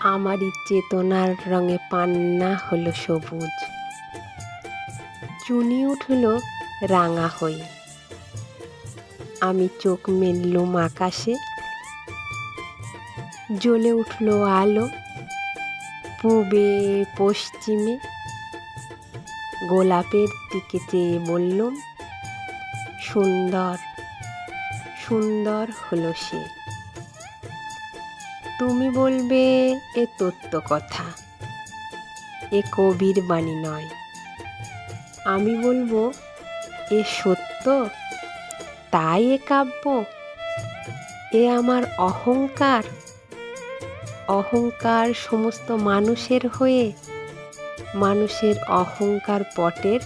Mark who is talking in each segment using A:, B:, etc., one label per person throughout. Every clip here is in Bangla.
A: আমারই চেতনার রঙে পান্না হলো সবুজ। চুনি উঠল রাঙা হয়ে। আমি চোখ মেললুম আকাশে। জ্বলে উঠল আলো। পূবে, পশ্চিমে। গোলাপের দিকে চেয়ে বললুম, সুন্দর সুন্দর হলো সে। তুমি বলবে, এ তত্ত্ব কথা। এ কবির বাণী নয়। আমি বলব, এ সত্য। তাই এ কাব্য। এ আমার অহংকার। অহংকার সমস্ত মানুষের হয়ে, মানুষের অহংকার পটের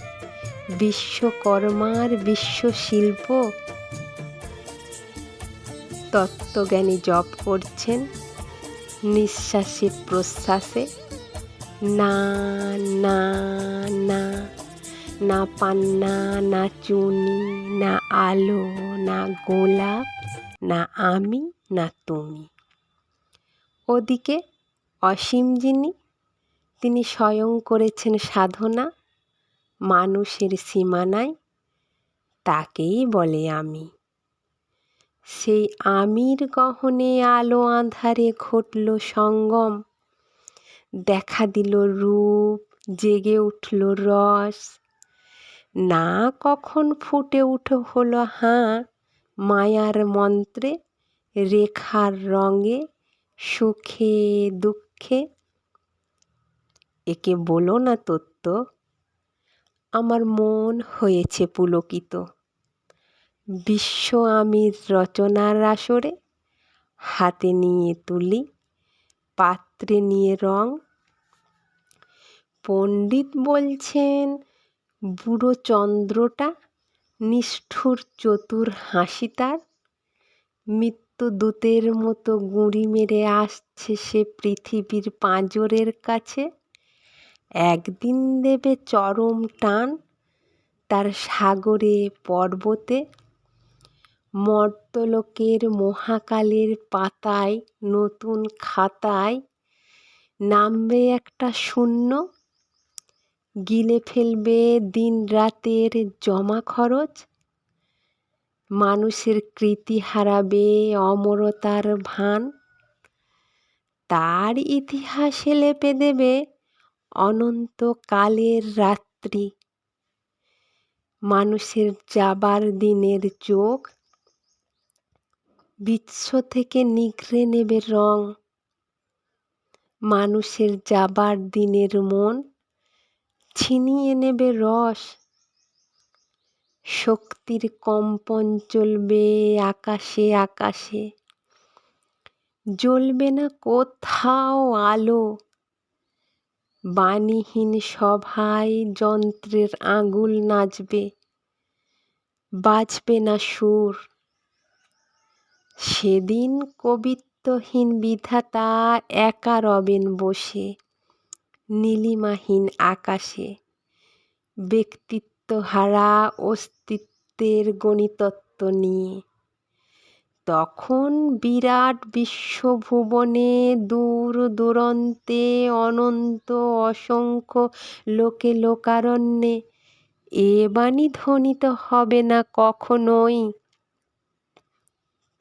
A: বিশ্বকর্মার বিশ্বশিল্প। তত্ত্বজ্ঞানী জপ করছেন। নিঃশ্বাসে প্রশ্বাসে, না না না না পান্না, না চুনি, না আলো, না গোলাপ, না আমি, না তুমি। ওদিকে অসীম যিনি, তিনি স্বয়ং করেছেন সাধনা, মানুষের সীমানায়, তাকেই বলে আমি। সেই আমির গহনে আলো আঁধারে ঘটল সঙ্গম। দেখা দিল রূপ, জেগে উঠল রস। না কখন ফুটে উঠে হলো হাঁ, মায়ার মন্ত্রে, রেখার রঙে, সুখে, দুঃখে। একে বলো না তত্ত্ব, আমার মন হয়েছে পুলকিত। বিশ্ব আমির রচনার আসরে, হাতে নিয়ে তুলি, পাত্রে নিয়ে রং। পণ্ডিত বলছেন, বুড়ো চন্দ্রটা নিষ্ঠুর চতুর হাসি তার। মৃত্যুদূতের মতো গুঁড়ি মেরে আসছে সে পৃথিবীর পাঁজরের কাছে। একদিন দেবে চরম টান তার সাগরে পর্বতে। মর্তলোকের মহাকালের পাতায়, নতুন খাতায় নামবে একটা শূন্য। গিলে ফেলবে দিন রাতের জমা খরচ। মানুষের কৃতি হারাবে অমরতার ভান। তার ইতিহাসে লেপে দেবে অনন্তকালের রাত্রি। মানুষের যাবার দিনের চোখ বিশ্ব থেকে নিগড়ে নেবে রং। মানুষের যাবার দিনের মন ছিনিয়ে নেবে রস। শক্তির কম্পন চলবে আকাশে আকাশে। জ্বলবে না কোথাও আলো। বাণীহীন সভায় যন্ত্রের আঙুল নাচবে। বাজবে না সুর। সেদিন কবিত্বহীন বিধাতা একা রবেন বসে, নীলিমাহীন আকাশে। ব্যক্তিত্বহারা অস্তিত্বের গণিতত্ব নিয়ে। তখন বিরাট বিশ্বভুবনে দূর দূরন্তে অনন্ত অসংখ্য লোকে লোকারণ্যে। এ বাণী ধ্বনিত হবে না কখনোই।